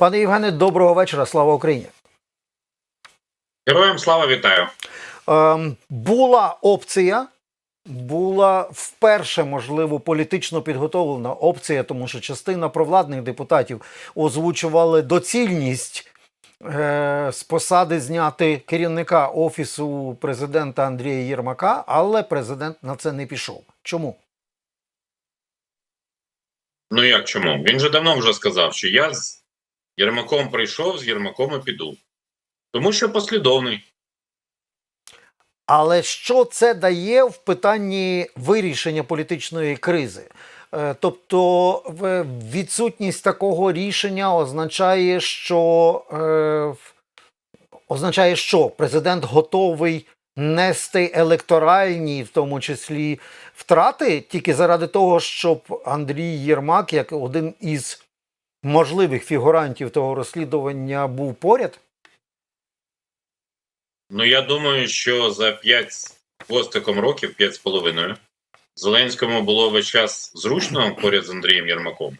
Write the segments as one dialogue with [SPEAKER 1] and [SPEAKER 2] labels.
[SPEAKER 1] Пане Євгене, доброго вечора. Слава Україні.
[SPEAKER 2] Героям слава вітаю.
[SPEAKER 1] Ем, була опція, була вперше, можливо, політично підготовлена опція, тому що частина провладних депутатів озвучували доцільність е, з посади зняти керівника офісу президента Андрія Єрмака, але президент на це не пішов. Чому?
[SPEAKER 2] Ну як чому? Він же давно вже сказав, що я з Єрмаком прийшов, з Єрмаком і піду. Тому що послідовний.
[SPEAKER 1] Але що це дає в питанні вирішення політичної кризи? Е, Тобто відсутність такого рішення означає, що е, означає, що президент готовий нести електоральні, в тому числі втрати, тільки заради того, щоб Андрій Єрмак, як один із можливих фігурантів того розслідування, був поряд.
[SPEAKER 2] Ну я думаю, що за 5 з хвостиком років, 5 з половиною, Зеленському було весь час зручно поряд з Андрієм Єрмаком,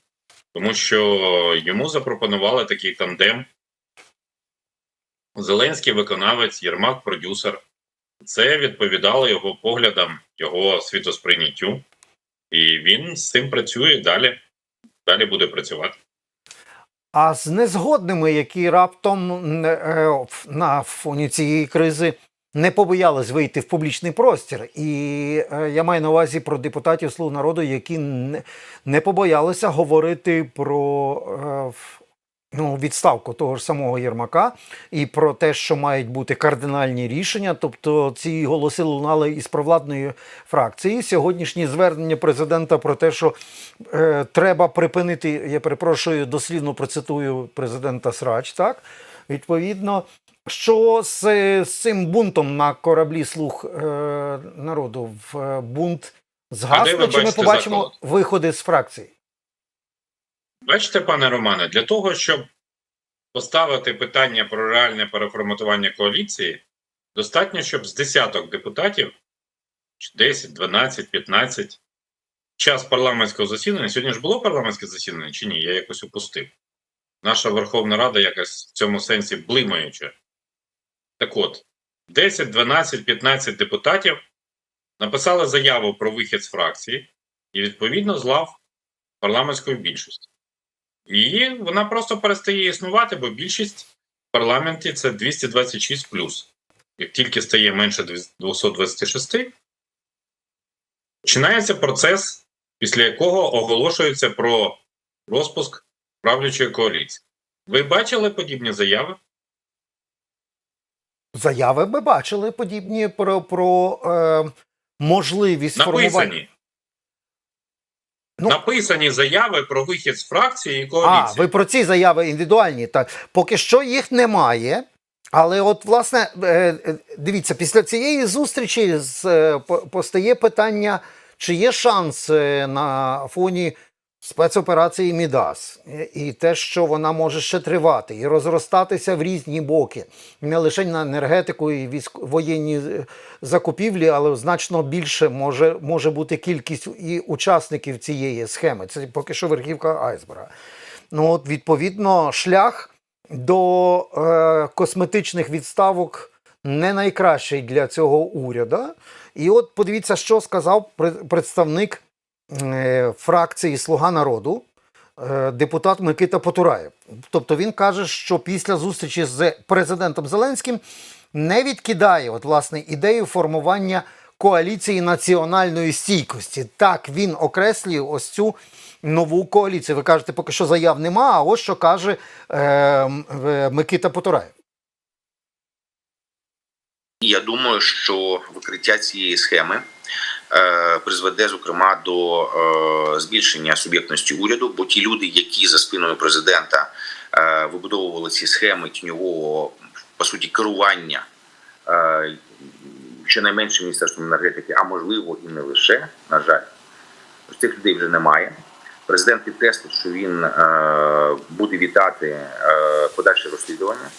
[SPEAKER 2] тому що йому запропонували такий тандем. Зеленський виконавець, Єрмак продюсер. Це відповідало його поглядам, його світосприйняттю. І він з цим працює далі. Далі буде працювати.
[SPEAKER 1] А з незгодними, які раптом е, на фоні цієї кризи не побоялись вийти в публічний простір. І е, я маю на увазі про депутатів Слуг народу, які не, побоялися говорити про е, ну, відставку того ж самого Єрмака і про те, що мають бути кардинальні рішення. Тобто ці голоси лунали із провладної фракції. Сьогоднішнє звернення президента про те, що е, треба припинити, я перепрошую, дослівно процитую президента Срач, так? Відповідно, що з, з цим бунтом на кораблі слуг е, народу в е, бунт згасне, чи ми побачимо
[SPEAKER 2] заколот?
[SPEAKER 1] виходи з фракції?
[SPEAKER 2] Бачите, пане Романе, для того, щоб поставити питання про реальне переформатування коаліції, достатньо, щоб з десяток депутатів, чи 10, 12, 15, час парламентського засідання, сьогодні ж було парламентське засідання чи ні? Я якось упустив. Наша Верховна Рада якась в цьому сенсі блимаюча. Так от, 10, 12, 15 депутатів написали заяву про вихід з фракції і відповідно з лав парламентської більшості. І вона просто перестає існувати, бо більшість в парламенті це 226 плюс. Як тільки стає менше 226, починається процес, після якого оголошується про розпуск правлячої коаліції. Ви бачили подібні заяви?
[SPEAKER 1] Заяви ми бачили подібні про, про е, можливість формування. Ну-
[SPEAKER 2] Написані заяви про вихід з фракції і
[SPEAKER 1] А, ви про ці заяви індивідуальні. Так, поки що їх немає. Але от, власне, е, е, дивіться, після цієї зустрічі з, е, постає питання, чи є шанс на фоні спецоперації Мідас і те, що вона може ще тривати, і розростатися в різні боки, не лише на енергетику і військ... воєнні е, закупівлі, але значно більше може, може бути кількість і учасників цієї схеми. Це поки що верхівка айсберга. Ну, от, відповідно, шлях до е, косметичних відставок не найкращий для цього уряду. І от подивіться, що сказав пре- представник фракції Слуга народу, е, депутат Микита Потураєв. Тобто він каже, що після зустрічі з президентом Зеленським не відкидає от, власне, ідею формування коаліції національної стійкості. Так він окреслює ось цю нову коаліцію. Ви кажете, поки що заяв нема, а ось що каже е, е, Микита Потураєв.
[SPEAKER 3] Я думаю, що викриття цієї схеми е, призведе, зокрема, до е, збільшення суб'єктності уряду, бо ті люди, які за спиною президента е, вибудовували ці схеми тіньового по суті керування е, щонайменше міністерством енергетики, а можливо і не лише, на жаль, цих людей вже немає. Президент підкреслив, що він е, буде вітати е, подальше розслідування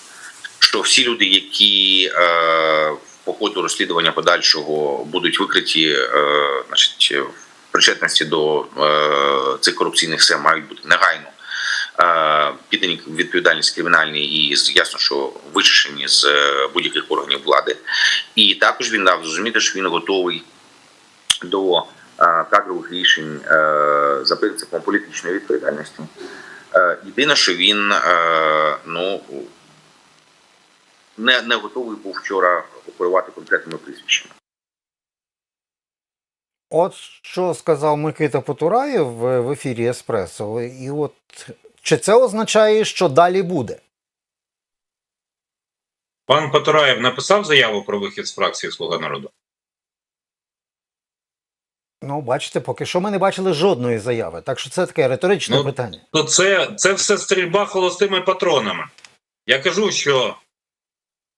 [SPEAKER 3] що всі люди, які е, по ходу розслідування подальшого будуть викриті, е, значить, в причетності до е, цих корупційних схем, мають бути негайно е, піддані відповідальність кримінальній і ясно, що вичищені з е, будь-яких органів влади. І також він дав зрозуміти, що він готовий до е, кадрових рішень е, за принципом політичної відповідальності. Е, Єдине, що він е, ну не, не готовий був вчора оперувати конкретними прізвищами.
[SPEAKER 1] От що сказав Микита Потураєв в ефірі Еспресо, і от чи це означає, що далі буде?
[SPEAKER 2] Пан Потураєв написав заяву про вихід з фракції Слуга народу.
[SPEAKER 1] Ну, бачите, поки що ми не бачили жодної заяви. Так що це таке риторичне
[SPEAKER 2] Ну,
[SPEAKER 1] питання.
[SPEAKER 2] То це, це все стрільба холостими патронами. Я кажу, що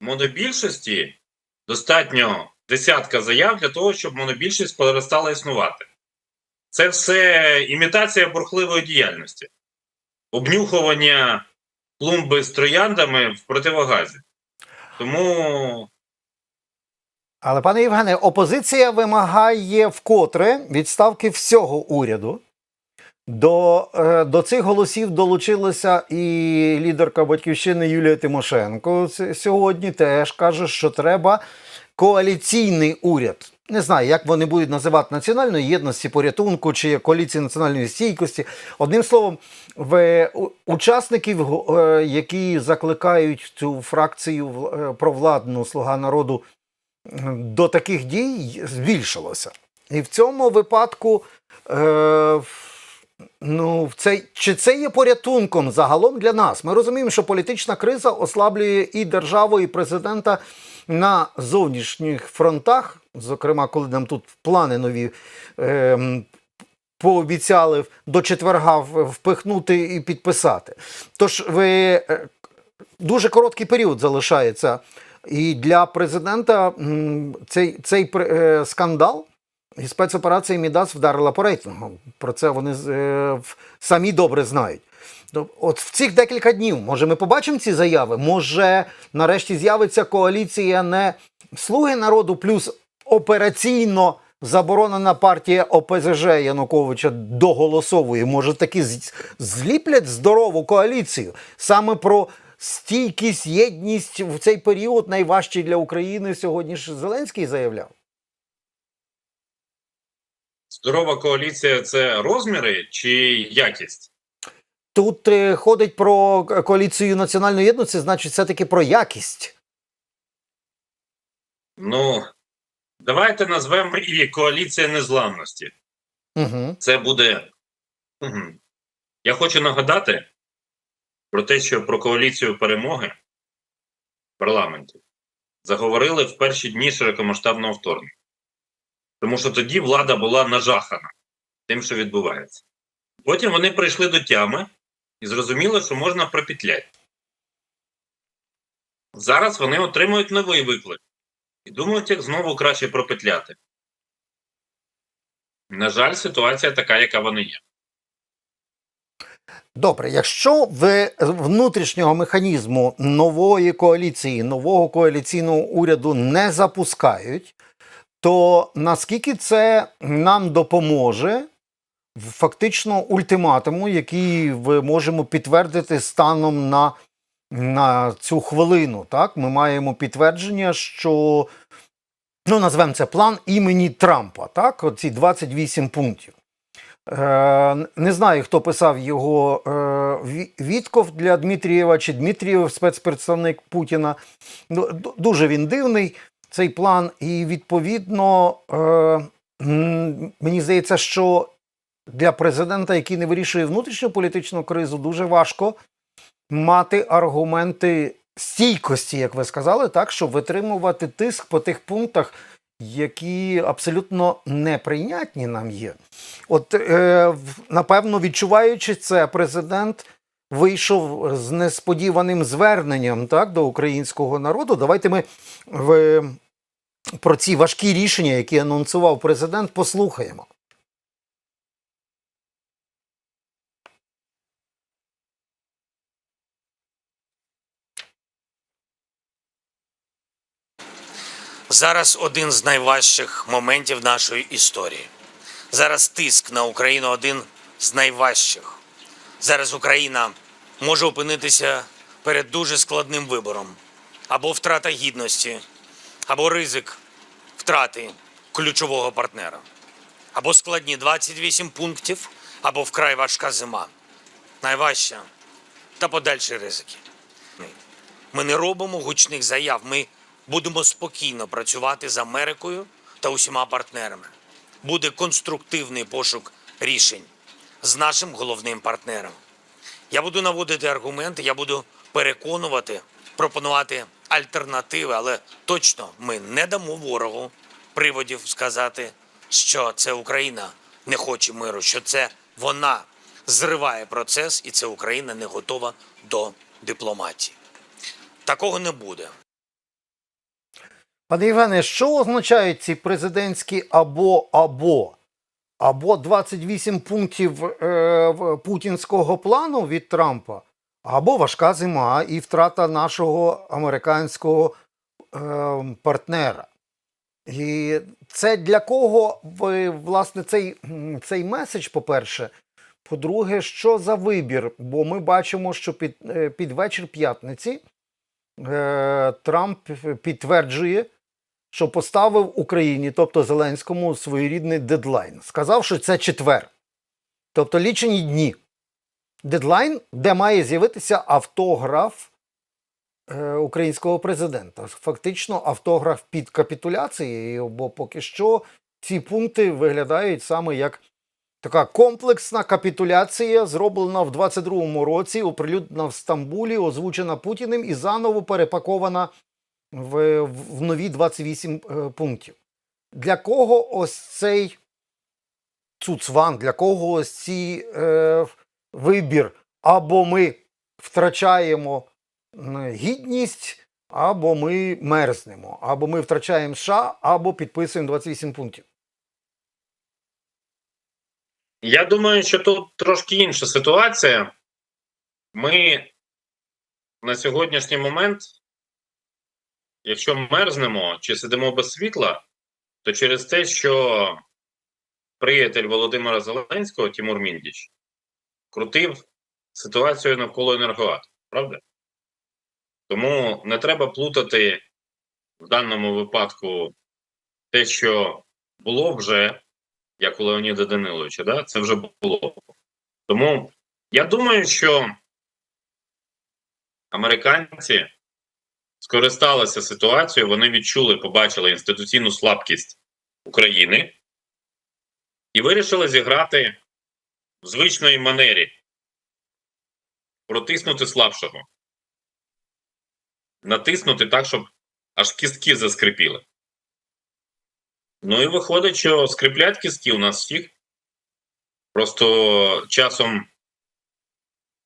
[SPEAKER 2] монобільшості достатньо десятка заяв для того, щоб монобільшість перестала існувати. Це все імітація бурхливої діяльності, обнюхування клумби з трояндами в противогазі. Тому
[SPEAKER 1] Але, пане Євгене, опозиція вимагає вкотре відставки всього уряду. До, е, до цих голосів долучилася і лідерка батьківщини Юлія Тимошенко. Сьогодні теж каже, що треба коаліційний уряд. Не знаю, як вони будуть називати національної єдності, порятунку чи коаліції національної стійкості. Одним словом, в учасників, е, які закликають цю фракцію е, провладну слуга народу до таких дій збільшилося. І в цьому випадку, е, ну, в цей, чи це є порятунком загалом для нас? Ми розуміємо, що політична криза ослаблює і державу, і президента на зовнішніх фронтах, зокрема, коли нам тут плани нові. Е, Пообіцяли до четверга впихнути і підписати. Тож ви е, дуже короткий період залишається. І для президента цей, цей е, скандал і спецоперація Мідас вдарила по рейтингу. Про це вони е, самі добре знають. От в цих декілька днів, може, ми побачимо ці заяви? Може, нарешті з'явиться коаліція не Слуги народу плюс операційно заборонена партія ОПЗЖ Януковича доголосовує. Може, таки зліплять здорову коаліцію саме про стійкість, єдність в цей період найважчий для України сьогодні ж Зеленський заявляв.
[SPEAKER 2] Здорова коаліція це розміри чи якість?
[SPEAKER 1] Тут е, ходить про коаліцію національної єдності, значить, все-таки про якість.
[SPEAKER 2] Ну, давайте назвемо її коаліція незламності.
[SPEAKER 1] Угу.
[SPEAKER 2] Це буде. Мгм. Я хочу нагадати про те, що про коаліцію перемоги в парламенті заговорили в перші дні широкомасштабного вторгнення. Тому що тоді влада була нажахана тим, що відбувається. Потім вони прийшли до тями і зрозуміли, що можна пропетляти. Зараз вони отримують новий виклик і думають, як знову краще пропетляти. На жаль, ситуація така, яка вона є.
[SPEAKER 1] Добре, якщо в внутрішнього механізму нової коаліції, нового коаліційного уряду не запускають, то наскільки це нам допоможе в фактично ультиматуму, який ми можемо підтвердити станом на, на цю хвилину? Так, ми маємо підтвердження, що ну, назвемо це план імені Трампа, так, оці 28 пунктів. Е, не знаю, хто писав його е, Вітков для Дмитрієва чи Дмитрієв, спецпредставник Путіна. Ну, Дуже він дивний, цей план. І відповідно, е, мені здається, що для президента, який не вирішує внутрішню політичну кризу, дуже важко мати аргументи стійкості, як ви сказали, так, щоб витримувати тиск по тих пунктах, які абсолютно неприйнятні нам є. От, е, напевно, відчуваючи це, президент вийшов з несподіваним зверненням так, до українського народу. Давайте ми в, про ці важкі рішення, які анонсував президент, послухаємо.
[SPEAKER 4] Зараз один з найважчих моментів нашої історії. Зараз тиск на Україну один з найважчих. Зараз Україна може опинитися перед дуже складним вибором: або втрата гідності, або ризик втрати ключового партнера, або складні 28 пунктів, або вкрай важка зима. Найважча та подальші ризики. Ми не робимо гучних заяв. Ми будемо спокійно працювати з Америкою та усіма партнерами. Буде конструктивний пошук рішень з нашим головним партнером. Я буду наводити аргументи, я буду переконувати, пропонувати альтернативи, але точно ми не дамо ворогу приводів сказати, що це Україна не хоче миру, що це вона зриває процес, і це Україна не готова до дипломатії. Такого не буде.
[SPEAKER 1] Пане Євгене, що означають ці президентські або або? Або 28 пунктів е, путінського плану від Трампа, або важка зима і втрата нашого американського е, партнера. І це для кого власне, цей, цей меседж, по-перше. По-друге, що за вибір? Бо ми бачимо, що під, е, під вечір п'ятниці е, Трамп підтверджує, що поставив Україні, тобто Зеленському, своєрідний дедлайн. Сказав, що це четвер. Тобто лічені дні. Дедлайн, де має з'явитися автограф е, українського президента. Фактично автограф під капітуляцією, бо поки що ці пункти виглядають саме як така комплексна капітуляція, зроблена в 22-му році, оприлюднена в Стамбулі, озвучена Путіним і заново перепакована в, в нові 28 е, пунктів. Для кого ось цей цуцван, для кого ось цей е, вибір? Або ми втрачаємо гідність, або ми мерзнемо, або ми втрачаємо США, або підписуємо 28 пунктів.
[SPEAKER 2] Я думаю, що тут трошки інша ситуація. Ми на сьогоднішній момент, якщо мерзнемо чи сидимо без світла, то через те, що приятель Володимира Зеленського Тимур Міндіч крутив ситуацію навколо енергоатому, правда? Тому не треба плутати в даному випадку те, що було вже як у Леоніда Даниловича, да? це вже було. Тому я думаю, що американці скористалися ситуацією, вони відчули, побачили інституційну слабкість України і вирішили зіграти в звичної манері, протиснути слабшого, натиснути так, щоб аж кістки заскрипіли. Ну і виходить, що скріплять кістки у нас всіх. Просто часом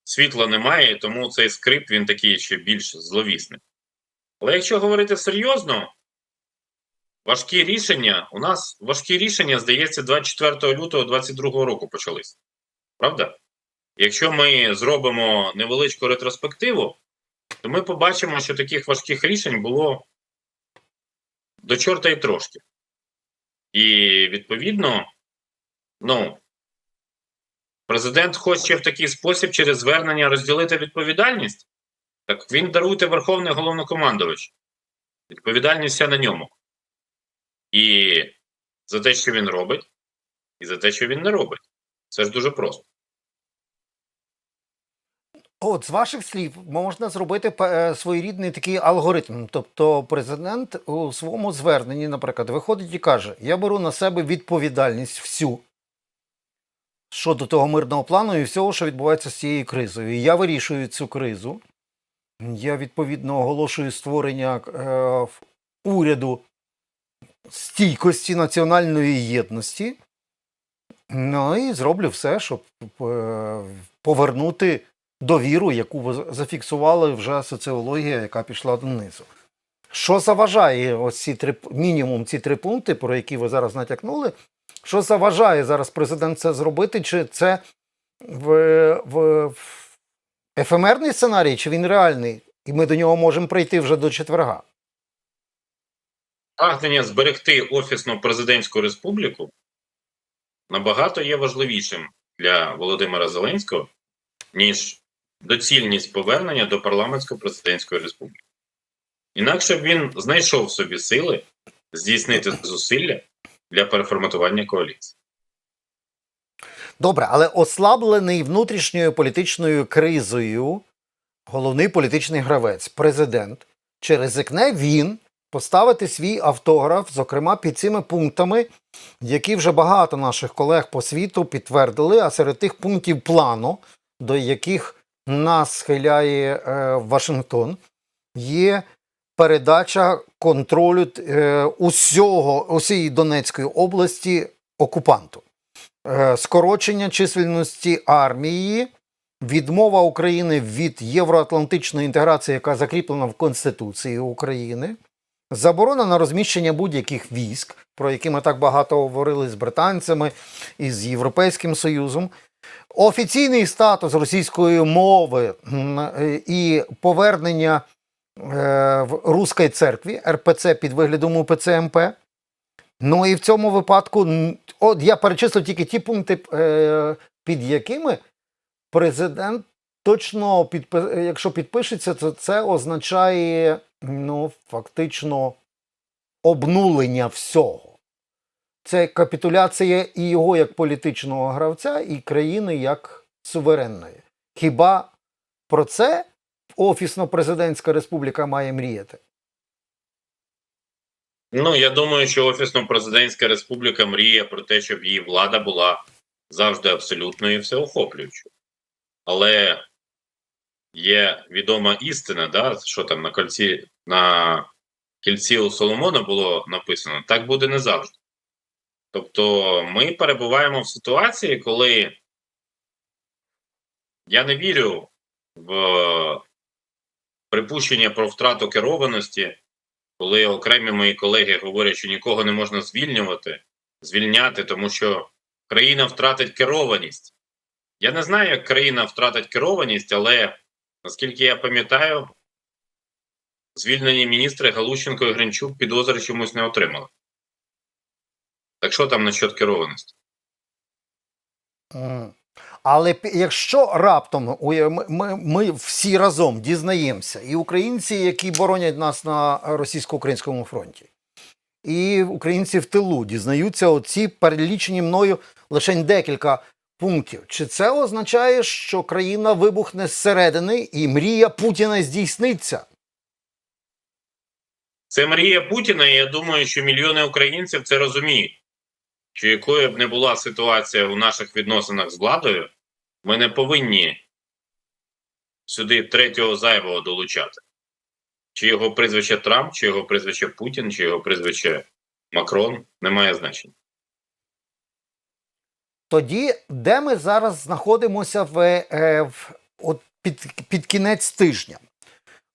[SPEAKER 2] світла немає, тому цей скрип він такий ще більш зловісний. Але якщо говорити серйозно, важкі рішення, у нас важкі рішення, здається, 24 лютого 2022 року почались. Правда? Якщо ми зробимо невеличку ретроспективу, то ми побачимо, що таких важких рішень було до чорта і трошки. І відповідно, ну, президент хоче в такий спосіб через звернення розділити відповідальність. Так він даруйте Верховний головнокомандувач. Відповідальність вся на ньому. І за те, що він робить, і за те, що він не робить. Це ж дуже просто.
[SPEAKER 1] От, з ваших слів, можна зробити е, своєрідний такий алгоритм. Тобто, президент у своєму зверненні, наприклад, виходить і каже: Я беру на себе відповідальність всю щодо того мирного плану і всього, що відбувається з цією кризою. Я вирішую цю кризу. Я відповідно оголошую створення е, уряду стійкості національної єдності. Ну і зроблю все, щоб е, повернути довіру, яку ви зафіксували вже соціологія, яка пішла донизу. Що заважає ось ці три мінімум ці три пункти, про які ви зараз натякнули? Що заважає зараз президент це зробити? Чи це в, в, в ефемерний сценарій, чи він реальний? І ми до нього можемо прийти вже до четверга.
[SPEAKER 2] Прагнення зберегти офісну президентську республіку набагато є важливішим для Володимира Зеленського, ніж доцільність повернення до парламентсько-президентської республіки. Інакше б він знайшов в собі сили здійснити зусилля для переформатування коаліції.
[SPEAKER 1] Добре, але ослаблений внутрішньою політичною кризою головний політичний гравець, президент, чи ризикне він поставити свій автограф, зокрема під цими пунктами, які вже багато наших колег по світу підтвердили, а серед тих пунктів плану, до яких нас схиляє е, Вашингтон, є передача контролю е, усього, усієї Донецької області окупанту е, скорочення чисельності армії, відмова України від євроатлантичної інтеграції, яка закріплена в Конституції України, заборона на розміщення будь-яких військ, про які ми так багато говорили з британцями і з Європейським Союзом. Офіційний статус російської мови і повернення е, в Руській церкві РПЦ під виглядом УПЦ МП. Ну і в цьому випадку, от я перечислив тільки ті пункти, е, під якими президент точно підпи- якщо підпишеться, то це означає ну, фактично обнулення всього. Це капітуляція і його як політичного гравця, і країни як суверенної. Хіба про це Офісно-президентська республіка має мріяти?
[SPEAKER 2] Ну, я думаю, що Офісно-президентська республіка мріє про те, щоб її влада була завжди абсолютною і всеохоплюючою. Але є відома істина, да, що там на кольці на кільці у Соломона було написано, так буде не завжди. Тобто ми перебуваємо в ситуації, коли я не вірю в припущення про втрату керованості коли окремі мої колеги говорять, що нікого не можна звільнювати, звільняти, тому що країна втратить керованість. Я не знаю, як країна втратить керованість, але наскільки я пам'ятаю, звільнені міністри Галущенко і Гринчук підозри чомусь не отримали. Так що там насчет керованості?
[SPEAKER 1] Але якщо раптом ми, ми, ми всі разом дізнаємося, і українці, які боронять нас на російсько-українському фронті, і українці в тилу дізнаються оці перелічені мною лише декілька пунктів. Чи це означає, що країна вибухне зсередини і мрія Путіна здійсниться?
[SPEAKER 2] Це мрія Путіна, і я думаю, що мільйони українців це розуміють. Що якою б не була ситуація у наших відносинах з владою, ми не повинні сюди третього зайвого долучати. Чи його прізвище Трамп, чи його прізвище Путін, чи його прізвище Макрон не має значення.
[SPEAKER 1] Тоді, де ми зараз знаходимося в, е, в от під, під кінець тижня?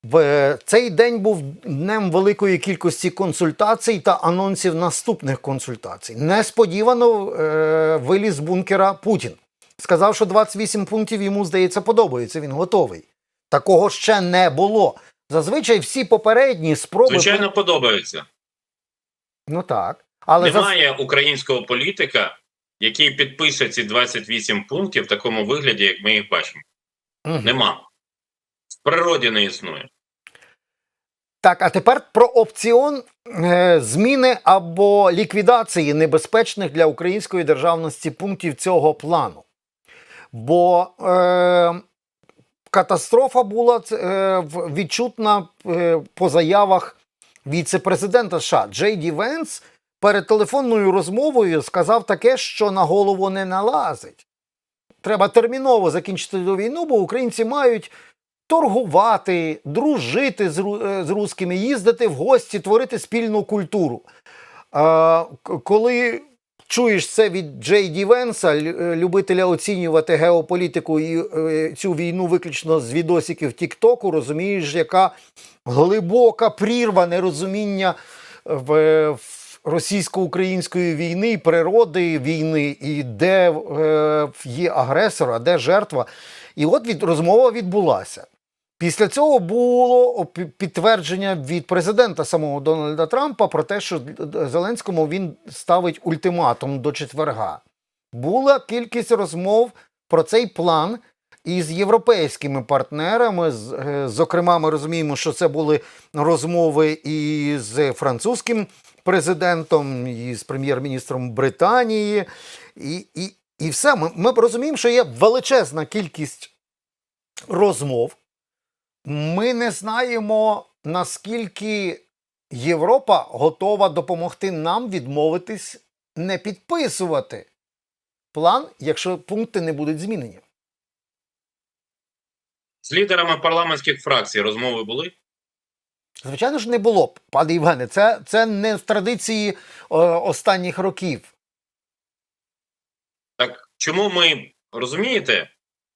[SPEAKER 1] В е, цей день був днем великої кількості консультацій та анонсів наступних консультацій. Несподівано е, виліз з бункера Путін. Сказав, що 28 пунктів йому, здається, подобаються. Він готовий. Такого ще не було. Зазвичай всі попередні спроби.
[SPEAKER 2] Звичайно, подобається.
[SPEAKER 1] Ну так. Але за-
[SPEAKER 2] Немає українського політика, який підпише ці 28 пунктів в такому вигляді, як ми їх бачимо.
[SPEAKER 1] Мгм.
[SPEAKER 2] Нема. В природі не існує.
[SPEAKER 1] Так, а тепер про опціон е, зміни або ліквідації небезпечних для української державності пунктів цього плану. Бо е, катастрофа була е, відчутна е, по заявах віце-президента США Джей Ді Венс перед телефонною розмовою сказав таке, що на голову не налазить. Треба терміново закінчити цю війну, бо українці мають торгувати, дружити з, е, з русскими, їздити в гості, творити спільну культуру. А, коли чуєш це від Джей Ді Венса, е, любителя оцінювати геополітику і е, цю війну виключно з відосиків Тіктоку, розумієш, яка глибока прірва нерозуміння в, в російсько-української війни, природи війни, і де е, є агресор, а де жертва. І от від, розмова відбулася. Після цього було підтвердження від президента самого Дональда Трампа про те, що Зеленському він ставить ультиматум до четверга. Була кількість розмов про цей план, і з європейськими партнерами. Е, Зокрема, ми розуміємо, що це були розмови і з французьким президентом, і з прем'єр-міністром Британії, і, і, і все. Ми, ми розуміємо, що є величезна кількість розмов. Ми не знаємо, наскільки Європа готова допомогти нам відмовитись не підписувати план, якщо пункти не будуть змінені.
[SPEAKER 2] З лідерами парламентських фракцій розмови були?
[SPEAKER 1] Звичайно ж, не було б, пане Євгене. Це, це не в традиції е, останніх років.
[SPEAKER 2] Так чому ми розумієте,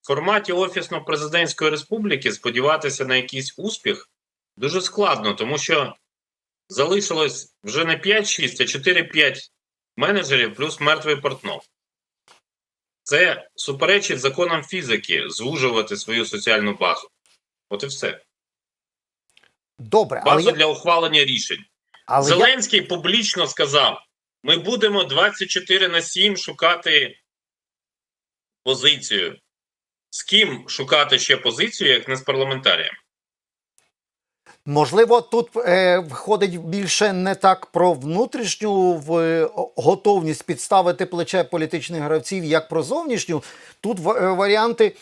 [SPEAKER 2] в форматі офісно-президентської республіки сподіватися на якийсь успіх дуже складно, тому що залишилось вже не 5-6, а 4-5 менеджерів плюс мертвий портнов. Це суперечить законам фізики звужувати свою соціальну базу. От і все.
[SPEAKER 1] Добре, але,
[SPEAKER 2] Базу
[SPEAKER 1] я,
[SPEAKER 2] для ухвалення рішень.
[SPEAKER 1] але я,
[SPEAKER 2] Зеленський публічно сказав: ми будемо 24 на 7 шукати позицію. З ким шукати ще позицію, як не з парламентарієм?
[SPEAKER 1] можливо, тут е, входить більше не так про внутрішню в, е, готовність підставити плече політичних гравців, як про зовнішню. Тут в- е, варіанти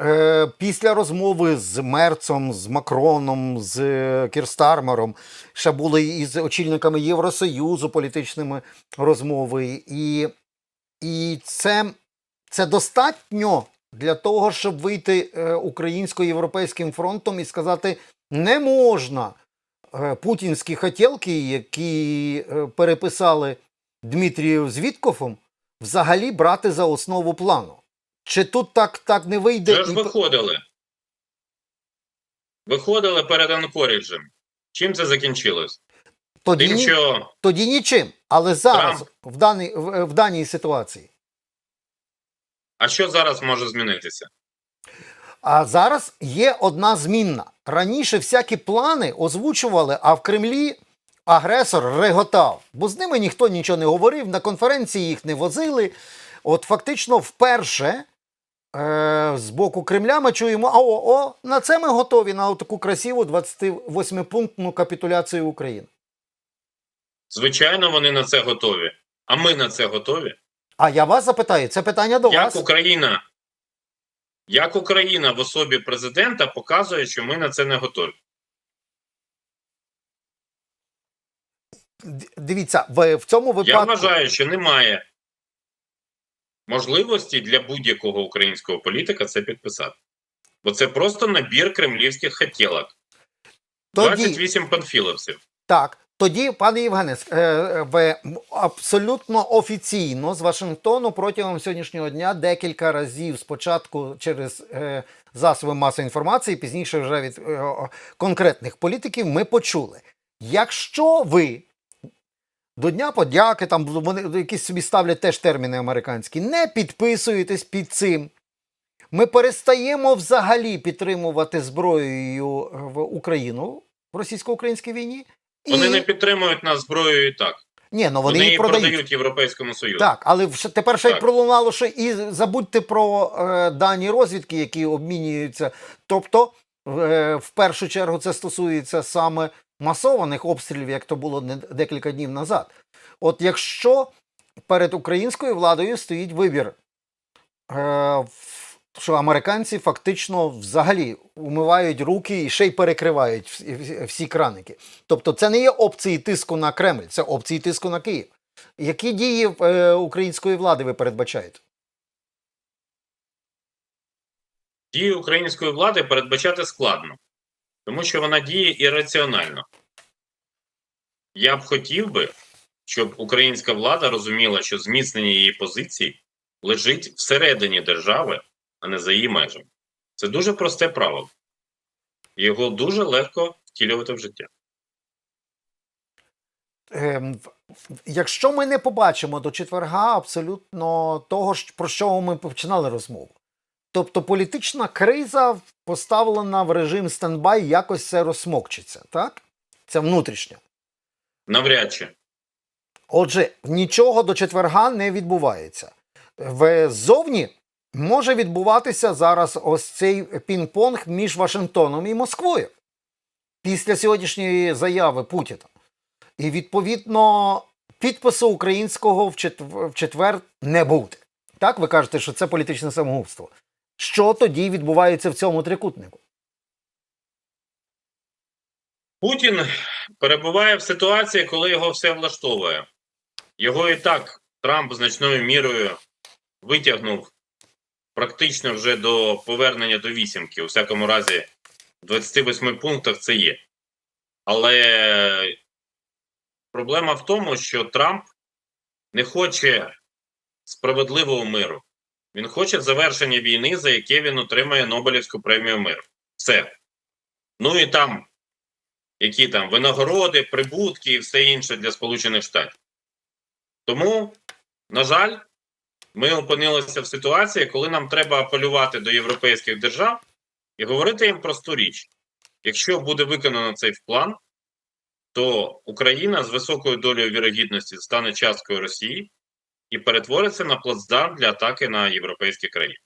[SPEAKER 1] е, після розмови з Мерцом, з Макроном, з е, Кірстармером, ще були і з очільниками Євросоюзу політичними розмови. І, і це, це достатньо для того, щоб вийти е, українсько-європейським фронтом і сказати, не можна е, путінські хотілки, які е, переписали Дмитрієв з Віткофом, взагалі брати за основу плану. Чи тут так, так не вийде?
[SPEAKER 2] Вже ж виходили. Виходили перед Анкоріджем. Чим це закінчилось?
[SPEAKER 1] тоді,
[SPEAKER 2] Тим,
[SPEAKER 1] ні-
[SPEAKER 2] що
[SPEAKER 1] тоді нічим. Але зараз,
[SPEAKER 2] Трамп-
[SPEAKER 1] в, даній, в, в даній ситуації.
[SPEAKER 2] А що зараз може змінитися?
[SPEAKER 1] А зараз є одна змінна. Раніше всякі плани озвучували, а в Кремлі агресор реготав, бо з ними ніхто нічого не говорив, на конференції їх не возили. От фактично вперше е, з боку Кремля ми чуємо: а о, о, на це ми готові на таку красиву 28-пунктну капітуляцію України.
[SPEAKER 2] Звичайно, вони на це готові. А ми на це готові?
[SPEAKER 1] А я вас запитаю, це питання до
[SPEAKER 2] Як
[SPEAKER 1] вас.
[SPEAKER 2] Україна, як Україна в особі президента показує, що ми на це не готові?
[SPEAKER 1] Дивіться, в, в цьому
[SPEAKER 2] Я вважаю, що немає можливості для будь-якого українського політика це підписати. Бо це просто набір кремлівських хотілок.
[SPEAKER 1] тоді,
[SPEAKER 2] 28 панфіловців.
[SPEAKER 1] Так, тоді, пане Євгене, е, е, ви абсолютно офіційно з Вашингтону протягом сьогоднішнього дня декілька разів спочатку через е, засоби масової інформації, пізніше вже від конкретних політиків, ми почули. Якщо ви до Дня подяки, там вони якісь собі ставлять теж терміни американські, не підписуєтесь під цим. Ми перестаємо взагалі підтримувати зброєю в Україну в російсько-українській війні.
[SPEAKER 2] Вони
[SPEAKER 1] і...
[SPEAKER 2] не підтримують нас зброєю і так.
[SPEAKER 1] Ні, ну
[SPEAKER 2] Вони,
[SPEAKER 1] вони, її продають.
[SPEAKER 2] продають Європейському Союзу.
[SPEAKER 1] Так, але тепер ще й пролунало, що і забудьте про е, дані розвідки, які обмінюються. Тобто, е, в першу чергу, це стосується саме масованих обстрілів, як то було не- декілька днів назад. От якщо перед українською владою стоїть вибір, е, що американці фактично взагалі умивають руки і ще й перекривають всі, краники. Тобто, це не є опції тиску на Кремль, це опції тиску на Київ. Які дії е, української влади ви передбачаєте?
[SPEAKER 2] Дії української влади передбачати складно, тому що вона діє ірраціонально. Я б хотів би, щоб українська влада розуміла, що зміцнення її позицій лежить всередині держави, а не за її межами. Це дуже просте правило. Його дуже легко втілювати в життя.
[SPEAKER 1] Ем, Якщо ми не побачимо до четверга абсолютно того, про що ми починали розмову. Тобто політична криза поставлена в режим стендбай, якось це розсмокчиться, так? Це внутрішня.
[SPEAKER 2] Навряд чи.
[SPEAKER 1] Отже, нічого до четверга не відбувається. В ззовні може відбуватися зараз ось цей пінг-понг між Вашингтоном і Москвою після сьогоднішньої заяви Путіна. І відповідно підпису українського в четвер, в четвер не буде. Так, ви кажете, що це політичне самогубство. Що тоді відбувається в цьому трикутнику?
[SPEAKER 2] Путін перебуває в ситуації, коли його все влаштовує. Його і так Трамп значною мірою витягнув практично вже до повернення до вісімки. У всякому разі, в 28 пунктах це є. Але проблема в тому, що Трамп не хоче справедливого миру. Він хоче завершення війни, за яке він отримає Нобелівську премію миру. Все. Ну і там які там винагороди, прибутки і все інше для Сполучених Штатів. Тому, на жаль, ми опинилися в ситуації, коли нам треба апелювати до європейських держав і говорити їм просту річ: якщо буде виконано цей план, то Україна з високою долею вірогідності стане часткою Росії і перетвориться на плацдарм для атаки на європейські країни,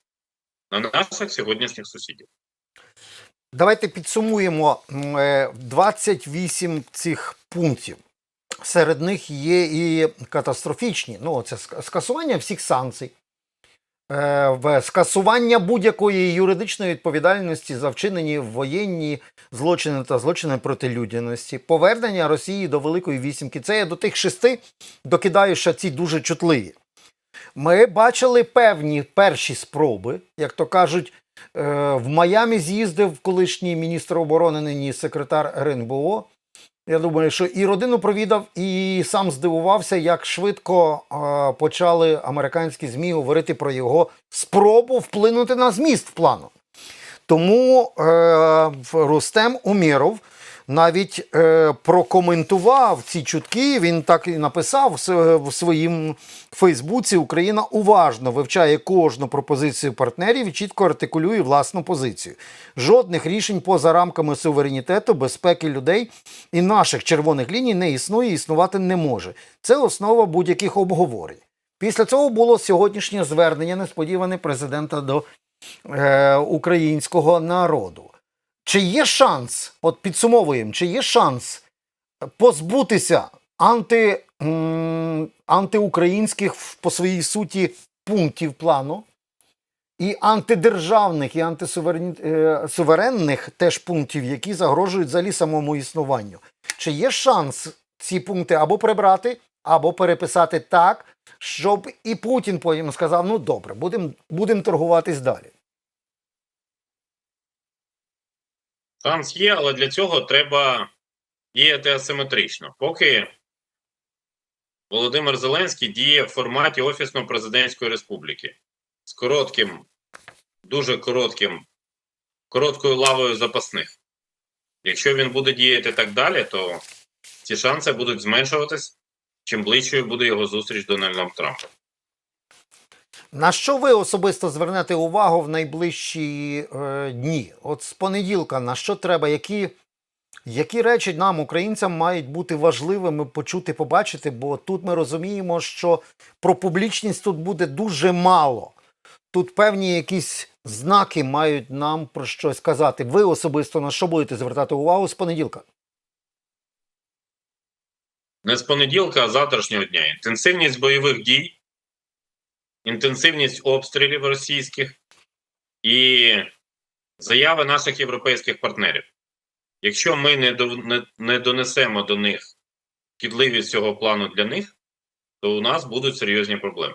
[SPEAKER 2] на наших сьогоднішніх сусідів.
[SPEAKER 1] Давайте підсумуємо м, е, 28 цих пунктів. Серед них є і катастрофічні. Ну, це скасування всіх санкцій, е, скасування будь-якої юридичної відповідальності за вчинені воєнні злочини та злочини проти людяності, повернення Росії до Великої Вісімки. Це я до тих шести докидаю ще ці дуже чутливі. Ми бачили певні перші спроби, як то кажуть, Е, В Майамі з'їздив колишній міністр оборони, нині секретар РНБО. Я думаю, що і родину провідав, і сам здивувався, як швидко е, почали американські ЗМІ говорити про його спробу вплинути на зміст плану. Тому е, в- Рустем Умєров навіть е, прокоментував ці чутки. Він так і написав в своїм Фейсбуці: Україна уважно вивчає кожну пропозицію партнерів і чітко артикулює власну позицію. Жодних рішень поза рамками суверенітету, безпеки людей і наших червоних ліній не існує існувати не може. Це основа будь-яких обговорень. Після цього було сьогоднішнє звернення несподіване президента до е, українського народу. Чи є шанс, от підсумовуємо, чи є шанс позбутися анти, м, антиукраїнських по своїй суті пунктів плану і антидержавних, і антисуверенних теж пунктів, які загрожують взагалі самому існуванню? Чи є шанс ці пункти або прибрати, або переписати так, щоб і Путін потім сказав: ну добре, будемо будем торгуватись далі.
[SPEAKER 2] Шанс є, але для цього треба діяти асиметрично. Поки Володимир Зеленський діє в форматі Офісно-президентської республіки з коротким, дуже коротким, короткою лавою запасних. Якщо він буде діяти так далі, то ці шанси будуть зменшуватись, чим ближчою буде його зустріч з Дональдом Трампом.
[SPEAKER 1] На що ви особисто звернете увагу в найближчі е, дні? От з понеділка, на що треба, які, які речі нам, українцям, мають бути важливими почути, побачити? Бо тут ми розуміємо, що про публічність тут буде дуже мало. Тут певні якісь знаки мають нам про щось казати. Ви особисто на що будете звертати увагу з понеділка?
[SPEAKER 2] Не з понеділка, а завтрашнього дня. Інтенсивність бойових дій, інтенсивність обстрілів російських і заяви наших європейських партнерів. Якщо ми не, до, не, не донесемо до них шкідливість цього плану для них, то у нас будуть серйозні проблеми.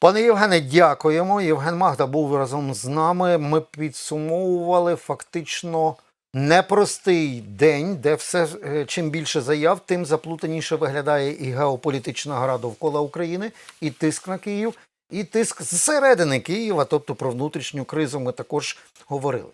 [SPEAKER 1] Пане Євгене, дякуємо. Євген Магда був разом з нами. Ми підсумовували фактично непростий день, де все е, чим більше заяв, тим заплутаніше виглядає і геополітична гра довкола України, і тиск на Київ, і тиск зсередини Києва, тобто про внутрішню кризу ми також говорили.